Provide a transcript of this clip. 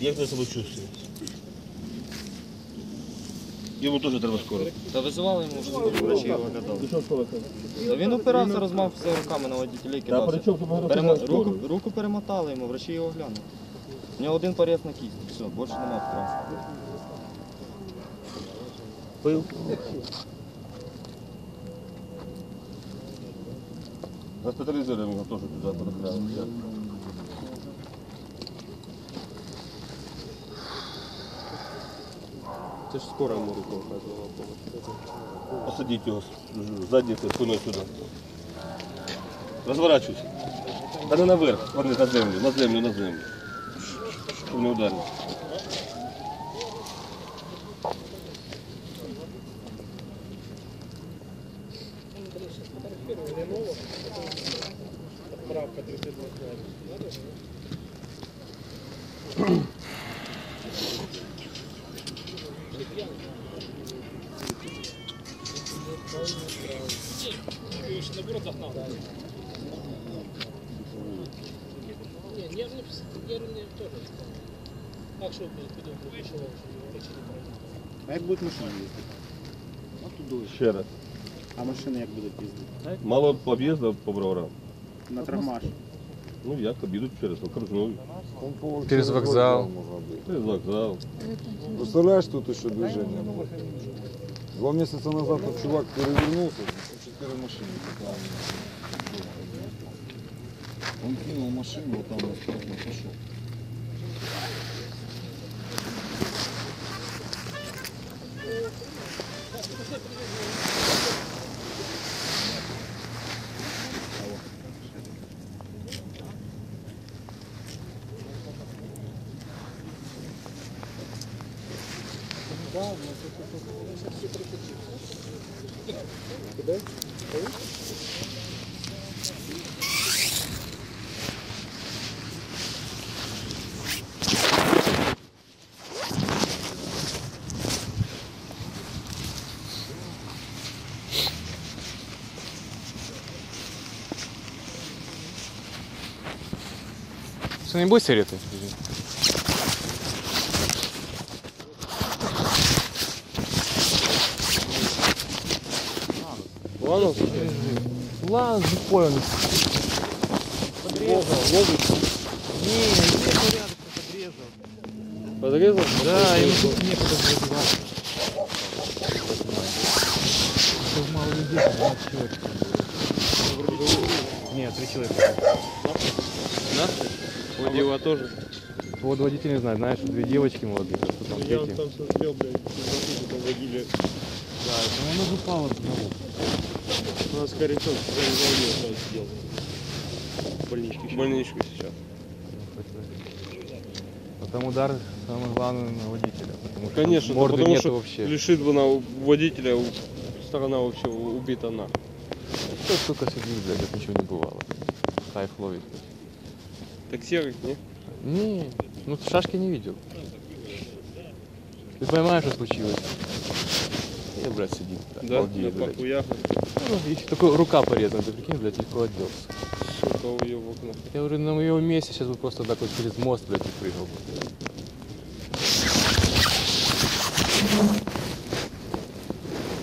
Як ви себе чувствуєте? Йому теж треба скоро. Та визивали йому вже врачі його. Що скоро? Та він опирався, розмав все руками на водителі Та кидався. чому тут Перемо... Руку, руку перемотали йому, врачі його оглянули. У нього один поріз на кісті, все, більше нема втрат. Пив. Госпитализируем его тоже туда, подохрянули. Це ж скоро йому руку оказувала допомогу. Посадите его сзади спиной сюда. Разворачивайся. Да не наверх, вони на землю, на землю, на землю. Щоб не ударив. Не, нервный, нервный тоже. Так что пойдем, вышел, врачи не пройдут. А як будуть машини їздити? От туди. Ще раз. А машини як будуть їздити? Мало об'їзду по броварам. На травмаш. Ну як, об'їдуть через окружную. Через вокзал. Через вокзал. Представляешь, тут еще движение было. Два месяца назад тут чувак перевернулся, четыре машины. там. Он кинул машину, вот там аккуратно пошел. Что, не будешь сигареты? Ладно, Ладно, не понял. подрезал? Да, ему тут забивать. Тут мало людей, 12 человек. Нет, три человека. Да? Водила тоже. Вот водитель не знаю, знаешь, две девочки молодые, что там Я третий. там смотрел, блядь, водили. Да, это он уже упал от одного. У нас корячок завалил, сидел. В больничке сейчас. больничку сейчас. А там удар самое главное на водителя, потому что Конечно, морды потому нету что вообще. лишит бы на водителя, сторона вообще убита на. Кто столько сидит, блядь, как ничего не бывало. Кайф ловит. Так серый, не? Не, ну шашки не видел. Ты понимаешь, что случилось? Я, блядь, сидит. Так, да, балдеет, на паку ягод. Такой рука порезана, ты прикинь, блядь, легко отделся. Сука, уебок, нахуй. Я уже на его месте сейчас бы просто так вот через мост, блядь, и прыгал бы.